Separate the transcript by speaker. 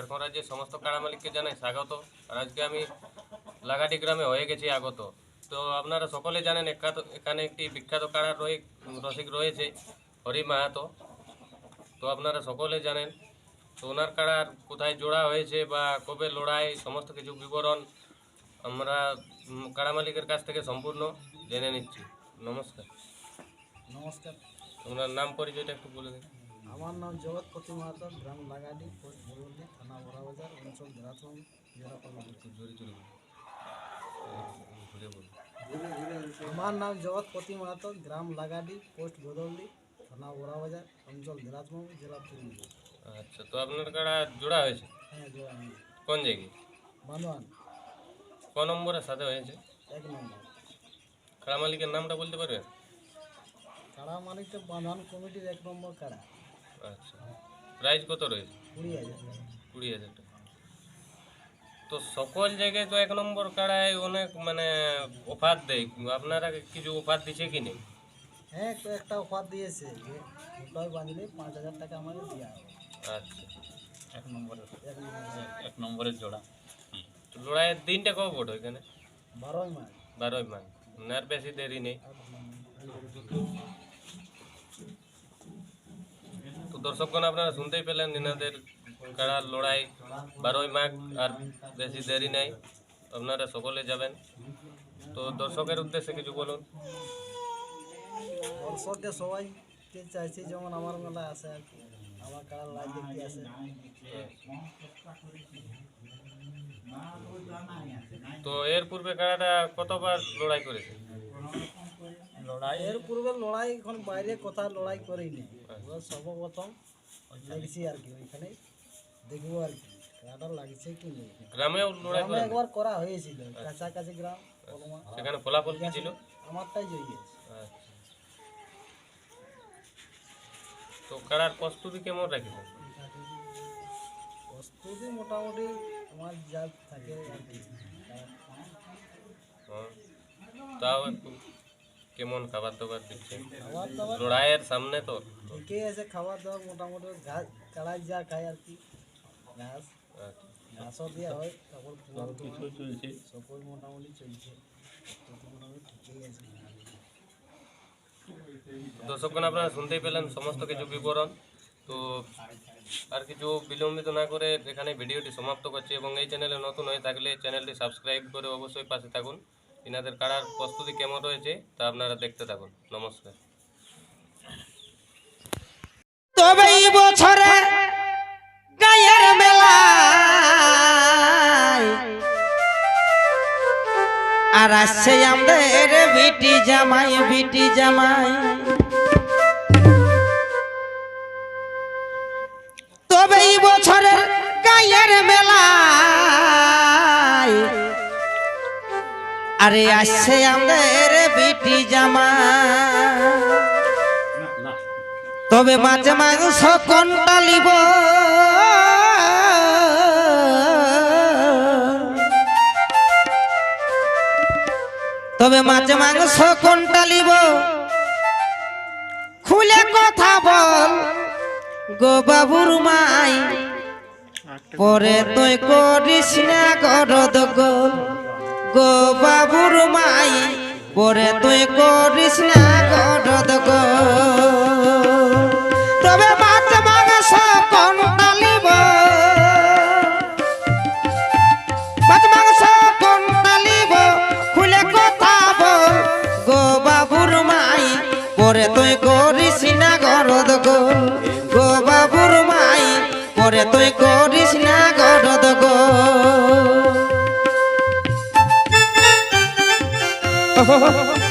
Speaker 1: ঝাড়খণ্ড রাজ্যের সমস্ত কাড়া মালিককে জানাই স্বাগত। আর আজকে আমি লাগাটি গ্রামে হয়ে গেছি আগত। তো আপনারা সকলে জানেন একাত এখানে একটি বিখ্যাত কাড়ার রয়ে রসিক রয়েছে হরি মাহাতো। তো আপনারা সকলে জানেন তো ওনার কাড়ার কোথায় জোড়া হয়েছে বা কবে লড়াই সমস্ত কিছু বিবরণ আমরা কাড়া মালিকের কাছ থেকে সম্পূর্ণ জেনে নিচ্ছি। নমস্কার।
Speaker 2: নমস্কার।
Speaker 1: ওনার নাম পরিচয়টা একটু বলে দিন।
Speaker 2: আমার নাম জগৎ জগৎপতি মাহাতো গ্রাম লাগাডি পোস্ট বরুলি থানা বড়াবাজার অঞ্চল জেলাথম জেলা আমার নাম জগৎ জগৎপতি মাহাতো গ্রাম লাগাডি পোস্ট বদৌলি থানা বড়াবাজার অঞ্চল জেলাথম জেলা পুরুলিয়া
Speaker 1: আচ্ছা তো আপনার কাড়া জোড়া হয়েছে?
Speaker 2: হ্যাঁ জোড়া
Speaker 1: কোন জায়গায়?
Speaker 2: বানোয়ান।
Speaker 1: ক নম্বরের সাথে হয়েছে?
Speaker 2: এক নম্বর।
Speaker 1: কাড়া মালিকের নামটা বলতে পারবেন?
Speaker 2: কাড়া মালিকটা বানোয়ান কমিটির এক নম্বর কাড়া
Speaker 1: আচ্ছা প্রাইস কত রয়েছে?
Speaker 2: কুড়ি হাজার টাকা।
Speaker 1: কুড়ি হাজার টাকা। তো সকল জায়গায় তো এক নম্বর কাড়ায় অনেক মানে অফার দেয়। আপনারা কিছু অফার দিছে কি নেই?
Speaker 2: হ্যাঁ তো একটা অফার দিয়েছে। যে ওটাই বাঁধলে পাঁচ হাজার টাকা আমাকে দেওয়া হবে।
Speaker 1: আচ্ছা।
Speaker 2: এক নম্বরের এক নম্বর
Speaker 1: এক নম্বরের জোড়া। তো লড়াইয়ের দিনটা কবে পড়ো এখানে
Speaker 2: বারোই মাস
Speaker 1: বারোই মাস না আর বেশি দেরি নেই তো দর্শকগণ আপনারা শুনতেই পেলেন এনাদের কাড়ার লড়াই বারোই মাঘ আর বেশি দেরি নেই আপনারা সকলে যাবেন। তো দর্শকের উদ্দেশ্যে কিছু বলুন।
Speaker 2: দর্শককে সবাইকে চাইছি যেমন আমার মেলা আসে আর কি আমার দেখতে আসে।
Speaker 1: তো এর পূর্বে কাড়াটা কতবার লড়াই করেছে?
Speaker 2: লড়াই এর পূর্বে লড়াই এখন বাইরে কোথাও লড়াই করিনি। ওরা সর্বপ্রথম দেখছি আর কি ওইখানে দেখব আর কি কারাটা লাগছে কি নেই।
Speaker 1: গ্রামেও লড়াই
Speaker 2: গ্রামে একবার করা হয়েছিল কাছাকাছি গ্রাম
Speaker 1: সেখানে ফলাফল কি ছিল?
Speaker 2: আমারটাই জয়ী আছে
Speaker 1: আচ্ছা। তো কাড়ার প্রস্তুতি কেমন রাখেছেন?
Speaker 2: প্রস্তুতি মোটামুটি আমার যা থাকে আর কি।
Speaker 1: তাও একটু কেমন খাবার দাবার দিচ্ছে?
Speaker 2: খাবার দাবার
Speaker 1: লড়াইয়ের সামনে তো।
Speaker 2: ঠিকই আছে খাবার দাবার মোটামুটি ঘাস কাড়াই যা খায় আর কি। ঘাস
Speaker 1: আচ্ছা।
Speaker 2: ঘাসও দেওয়া হয় তারপর ফুল চলছে। সকল মোটামুটি চলছে। প্রস্তুতি ঠিকই আছে।
Speaker 1: দর্শকগণ আপনারা শুনতেই পেলেন সমস্ত কিছু বিবরণ। তো আর কিছু বিলম্বিত না করে এখানে ভিডিওটি সমাপ্ত করছি এবং এই চ্যানেলে নতুন হয়ে থাকলে চ্যানেলটি সাবস্ক্রাইব করে অবশ্যই পাশে থাকুন। ইনাদের কাড়ার প্রস্তুতি কেমন রয়েছে তা আপনারা দেখতে থাকুন। নমস্কার।
Speaker 3: তবে এই বছরে গায়ের মেলায় আর আসছে আমাদের বিটি জামাই বিটি জামাই। তবে এই বছরের গায়ের মেলায় আরে আসছে আমাদের বিটি জামাই তবে মাছ মাংস কোনটা লিব তবে মাছ মাংস কোনটা লিব খুলে কথা বল গো বাবুর মাই। পরে তুই করিস না গরদ গো গো বাবুর মাই পরে তুই করিস না গরদ গো তবে মাছ মাংস কোনটা লিব মাছ মাংস কোনটা লিব খুলে কথা গো বাবুর মাই পরে তুই করিস না গরদ গো গো বাবুর মাই পরে তুই করিস না গরদ Ha ha ha ha!